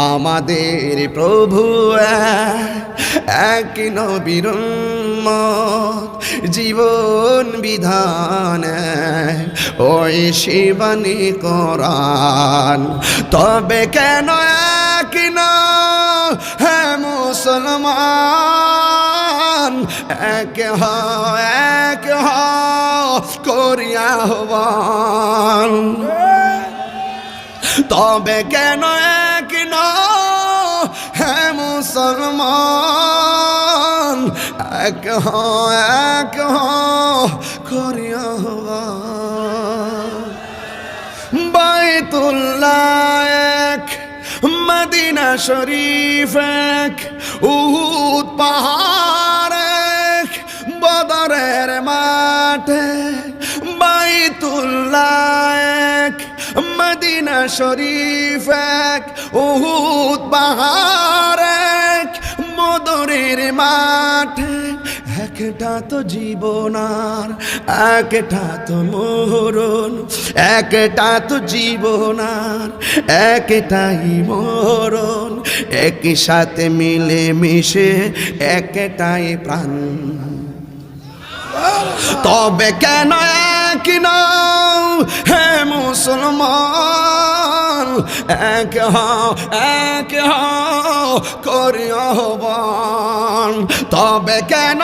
আমাদের প্রভু এক নবীর জীবন বিধান, ওই শিবানী কোরআন। তবে কেন এক হ্যাঁ মুসলমান? এক হ এক হবান তবে কেন ন। হে মুসলমান, এক এক করিয়া বাইতুল্লাহ এক, মদিনা শরীফ এক, উহুদ পাহাড় এক, বদরের মাঠে বাইতুল্লাহ এক, মদিনা শরীফ এক উহুদ পাহাড়, এক বদরের মাঠে। একটা তো জীবনার একটা তো মরণ। একটা তো জীবনার একটাই মরণ। একই সাথে মিলে মিশে একটাই প্রাণ। তবে কেন এক নাও? এক হও এক হও করি আহ্বান তবে কেন